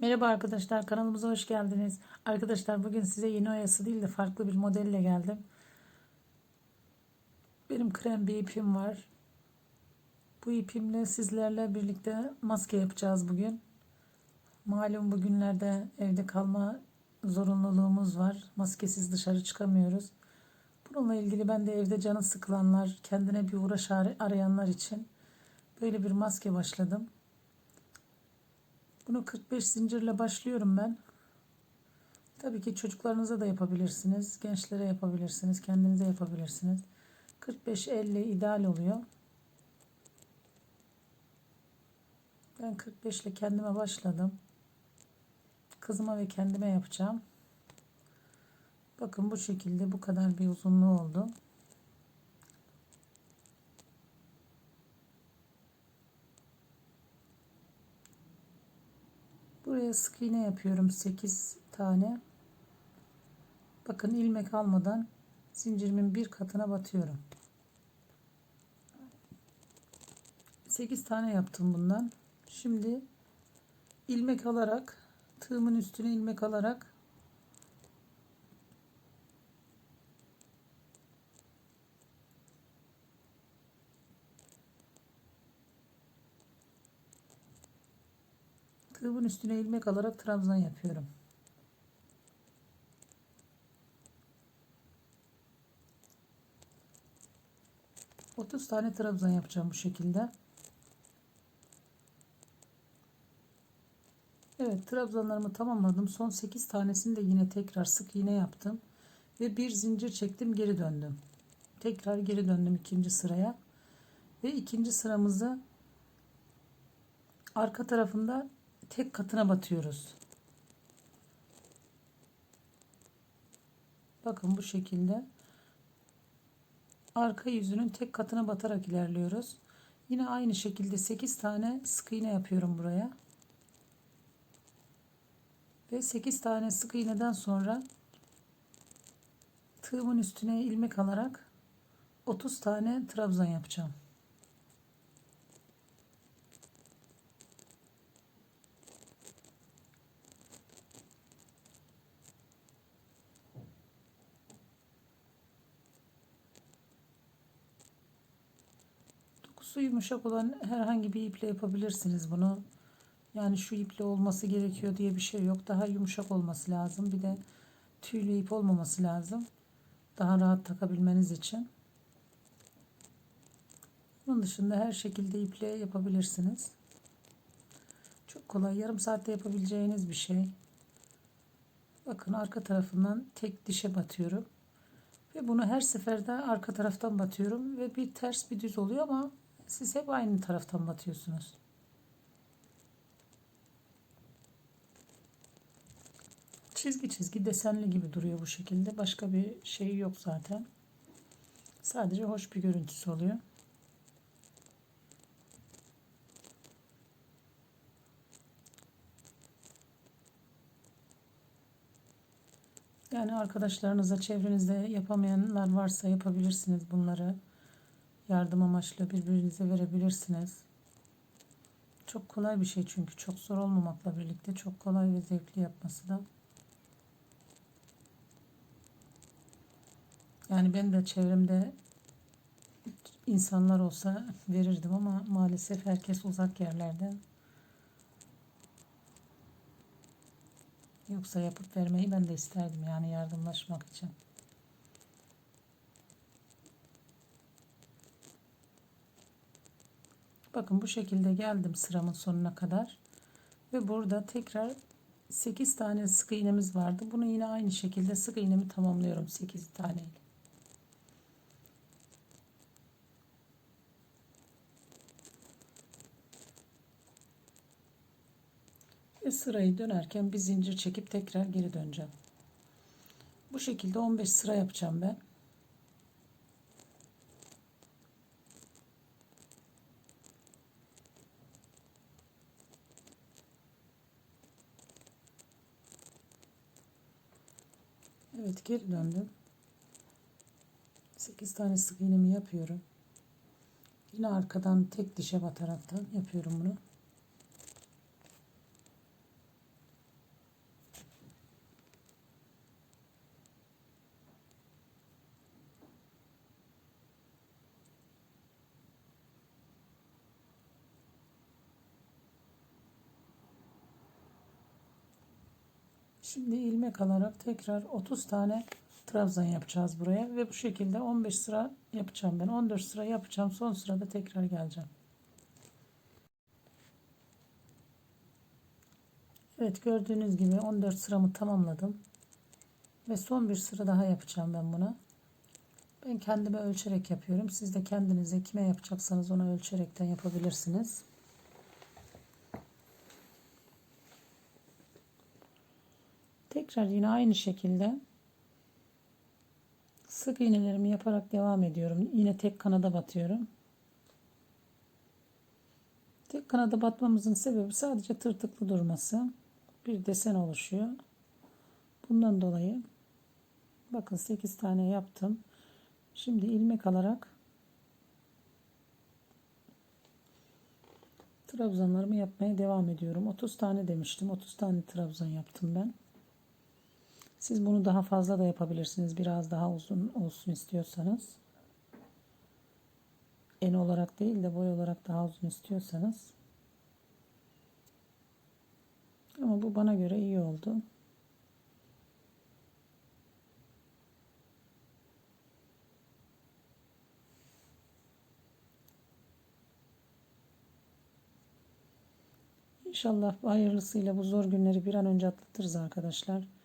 Merhaba arkadaşlar kanalımıza hoş geldiniz. Arkadaşlar bugün size yeni oyası değil de farklı bir modelle geldim. Benim krem bir ipim var. Bu ipimle sizlerle birlikte maske yapacağız bugün. Malum bugünlerde evde kalma zorunluluğumuz var. Maskesiz dışarı çıkamıyoruz. Bununla ilgili ben de evde canı sıkılanlar, kendine bir uğraş arayanlar için böyle bir maske başladım. Bunu 45 zincirle başlıyorum ben. Tabii ki çocuklarınıza da yapabilirsiniz. Gençlere yapabilirsiniz. Kendinize yapabilirsiniz. 45-50 ideal oluyor. Ben 45 ile kendime başladım. Kızıma ve kendime yapacağım. Bakın bu şekilde bu kadar bir uzunluğu oldu. Buraya sık iğne yapıyorum 8 tane. Bakın ilmek almadan zincirimin bir katına batıyorum. 8 tane yaptım bundan. Şimdi ilmek alarak tığımın üstüne ilmek alarak Tığımın üstüne ilmek alarak trabzan yapıyorum. Otuz tane trabzan yapacağım bu şekilde. Evet trabzanlarımı tamamladım. Son 8 tanesini de yine tekrar sık iğne yaptım. Ve bir zincir çektim geri döndüm. Tekrar geri döndüm ikinci sıraya. Ve ikinci sıramızı arka tarafında tek katına batıyoruz. Bakın bu şekilde arka yüzünün tek katına batarak ilerliyoruz. Yine aynı şekilde 8 tane sık iğne yapıyorum buraya. Ve 8 tane sık iğneden sonra tığımın üstüne ilmek alarak 30 tane trabzan yapacağım. Dokusu yumuşak olan herhangi bir iple yapabilirsiniz bunu. Yani şu iple olması gerekiyor diye bir şey yok. Daha yumuşak olması lazım. Bir de tüylü ip olmaması lazım. Daha rahat takabilmeniz için. Bunun dışında her şekilde iple yapabilirsiniz. Çok kolay. Yarım saatte yapabileceğiniz bir şey. Bakın arka tarafından tek dişe batıyorum. Ve bunu her seferde arka taraftan batıyorum. Ve bir ters bir düz oluyor ama siz hep aynı taraftan batıyorsunuz. Çizgi çizgi desenli gibi duruyor bu şekilde. Başka bir şey yok zaten. Sadece hoş bir görüntüsü oluyor. Yani arkadaşlarınıza çevrenizde yapamayanlar varsa yapabilirsiniz bunları. Yardım amaçlı birbirinize verebilirsiniz. Çok kolay bir şey çünkü çok zor olmamakla birlikte çok kolay ve zevkli yapması da. Yani ben de çevremde insanlar olsa verirdim ama maalesef herkes uzak yerlerde. Yoksa yapıp vermeyi ben de isterdim yani yardımlaşmak için. Bakın bu şekilde geldim sıramın sonuna kadar. Ve burada tekrar 8 tane sık iğnemiz vardı. Bunu yine aynı şekilde sık iğnemi tamamlıyorum 8 tane Ve sırayı dönerken bir zincir çekip tekrar geri döneceğim. Bu şekilde 15 sıra yapacağım ben. Evet geri döndüm. 8 tane sık iğnemi yapıyorum. Yine arkadan tek dişe bataraktan yapıyorum bunu. Şimdi ilmek alarak tekrar 30 tane trabzan yapacağız buraya ve bu şekilde 15 sıra yapacağım ben. 14 sıra yapacağım son sırada tekrar geleceğim. Evet gördüğünüz gibi 14 sıramı tamamladım ve son bir sıra daha yapacağım ben buna. Ben kendime ölçerek yapıyorum. Siz de kendinize kime yapacaksanız ona ölçerekten yapabilirsiniz tekrar yine aynı şekilde sık iğnelerimi yaparak devam ediyorum. Yine tek kanada batıyorum. Tek kanada batmamızın sebebi sadece tırtıklı durması. Bir desen oluşuyor. Bundan dolayı bakın 8 tane yaptım. Şimdi ilmek alarak trabzanlarımı yapmaya devam ediyorum. 30 tane demiştim. 30 tane trabzan yaptım ben. Siz bunu daha fazla da yapabilirsiniz. Biraz daha uzun olsun istiyorsanız. En olarak değil de boy olarak daha uzun istiyorsanız. Ama bu bana göre iyi oldu. İnşallah hayırlısıyla bu zor günleri bir an önce atlatırız arkadaşlar.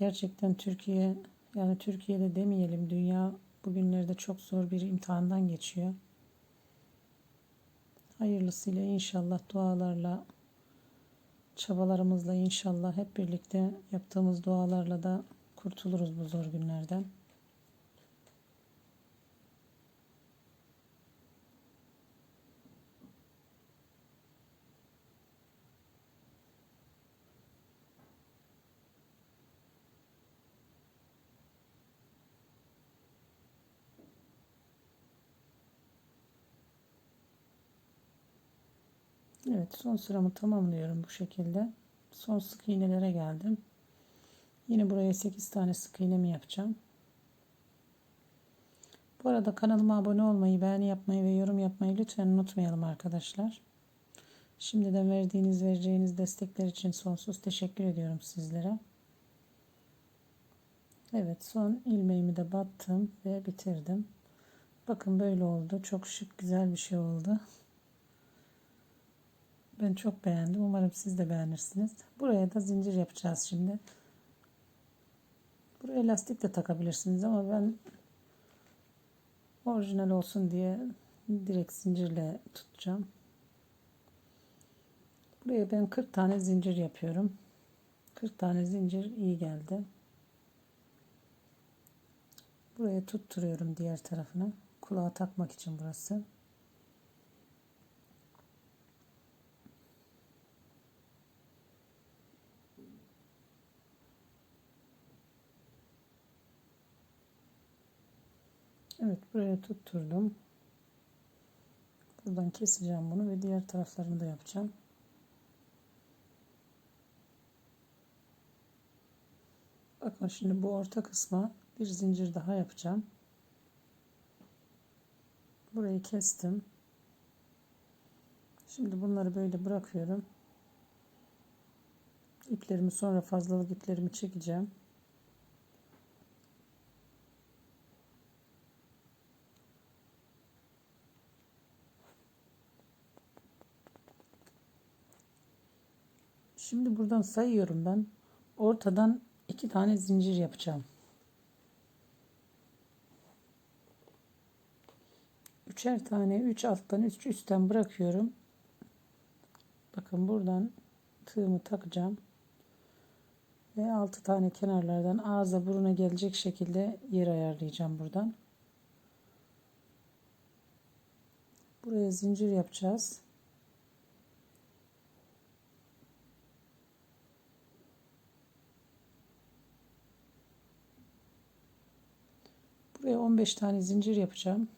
Gerçekten Türkiye yani Türkiye'de demeyelim dünya bugünlerde çok zor bir imtihandan geçiyor. Hayırlısıyla inşallah dualarla çabalarımızla inşallah hep birlikte yaptığımız dualarla da kurtuluruz bu zor günlerden. Evet son sıramı tamamlıyorum bu şekilde. Son sık iğnelere geldim. Yine buraya 8 tane sık iğne mi yapacağım. Bu arada kanalıma abone olmayı, beğeni yapmayı ve yorum yapmayı lütfen unutmayalım arkadaşlar. Şimdiden verdiğiniz, vereceğiniz destekler için sonsuz teşekkür ediyorum sizlere. Evet son ilmeğimi de battım ve bitirdim. Bakın böyle oldu. Çok şık güzel bir şey oldu. Ben çok beğendim. Umarım siz de beğenirsiniz. Buraya da zincir yapacağız şimdi. Buraya lastik de takabilirsiniz ama ben orijinal olsun diye direkt zincirle tutacağım. Buraya ben 40 tane zincir yapıyorum. 40 tane zincir iyi geldi. Buraya tutturuyorum diğer tarafına. Kulağa takmak için burası. Evet buraya tutturdum. Buradan keseceğim bunu ve diğer taraflarını da yapacağım. Bakın şimdi bu orta kısma bir zincir daha yapacağım. Burayı kestim. Şimdi bunları böyle bırakıyorum. İplerimi sonra fazlalık iplerimi çekeceğim. Şimdi buradan sayıyorum ben. Ortadan iki tane zincir yapacağım. Üçer tane üç alttan üç üstten bırakıyorum. Bakın buradan tığımı takacağım. Ve altı tane kenarlardan ağza buruna gelecek şekilde yer ayarlayacağım buradan. Buraya zincir yapacağız. Buraya 15 tane zincir yapacağım.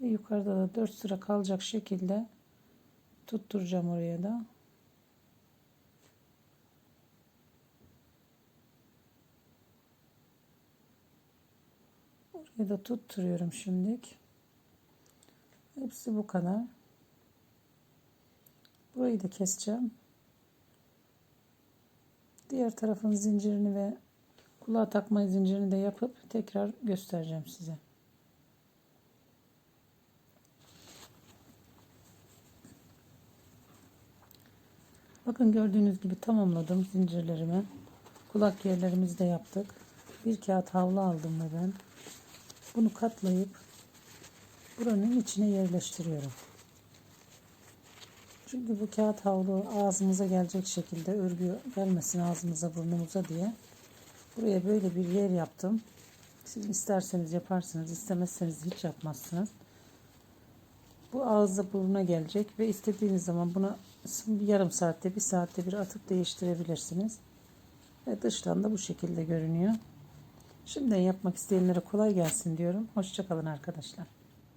Ve yukarıda da 4 sıra kalacak şekilde tutturacağım oraya da. Oraya da tutturuyorum şimdilik. Hepsi bu kadar. Burayı da keseceğim. Diğer tarafın zincirini ve kulağa takma zincirini de yapıp tekrar göstereceğim size. Bakın gördüğünüz gibi tamamladım zincirlerimi. Kulak yerlerimizi de yaptık. Bir kağıt havlu aldım ve ben bunu katlayıp buranın içine yerleştiriyorum. Çünkü bu kağıt havlu ağzımıza gelecek şekilde örgü gelmesin ağzımıza burnumuza diye buraya böyle bir yer yaptım. Siz isterseniz yaparsınız, istemezseniz hiç yapmazsınız. Bu ağızda buruna gelecek ve istediğiniz zaman bunu yarım saatte, bir saatte bir atıp değiştirebilirsiniz. Ve dıştan da bu şekilde görünüyor. Şimdiden yapmak isteyenlere kolay gelsin diyorum. Hoşçakalın arkadaşlar.